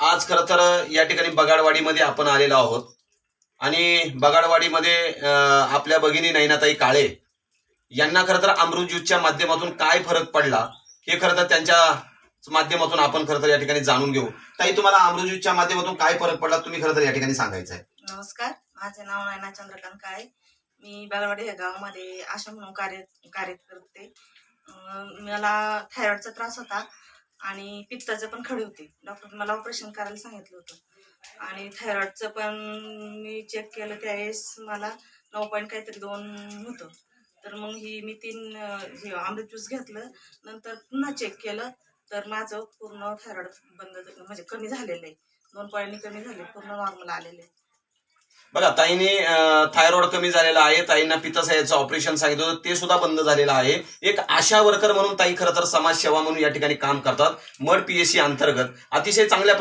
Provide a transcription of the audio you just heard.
आज खरं तर या ठिकाणी बगाडवाडीमध्ये आपण आलेलो आहोत. आणि बगाडवाडीमध्ये आपल्या भगिनी नैनाताई काळे यांना खरं तर अमृत ज्यूसच्या माध्यमातून काय फरक पडला हे खरं तर त्यांच्या माध्यमातून आपण खरं तर या ठिकाणी जाणून घेऊ. ताई तुम्हाला अमृत ज्यूसच्या माध्यमातून काय फरक पडला तुम्ही खरं तर या ठिकाणी सांगायचं आहे. नमस्कार माझे नाव नायना चंद्रकांत काळे. मी बागलवाडी या गावामध्ये आशा म्हणून कार्य कार्य करते. मला थायरॉइडचा त्रास होता. आणि पित्ताचं पण खडे होते. डॉक्टर मला ऑपरेशन करायला सांगितलं होतं. आणि थायरॉइडचं पण मी चेक केलं त्यावेळेस मला नऊ पॉईंट काहीतरी दोन होतं. तर मग ही मी तीन हे अमृत ज्यूस घेतलं. नंतर पुन्हा चेक केलं तर माझं पूर्ण थायरॉइड बंद म्हणजे कमी झालेलं आहे. दोन पॉईंटनी कमी झाले पूर्ण नॉर्मल आलेलं आहे. बघा ताईने थायरॉइड कमी झालेला आहे. ताईंना पित्ताशयाचं ऑपरेशन सांगितलं होतं. ते सुद्धा बंद झालेलं आहे. एक आशा वर्कर म्हणून ताई खरं तर समाजसेवा म्हणून या ठिकाणी काम करतात. मड पीएससी अंतर्गत. अतिशय चांगल्या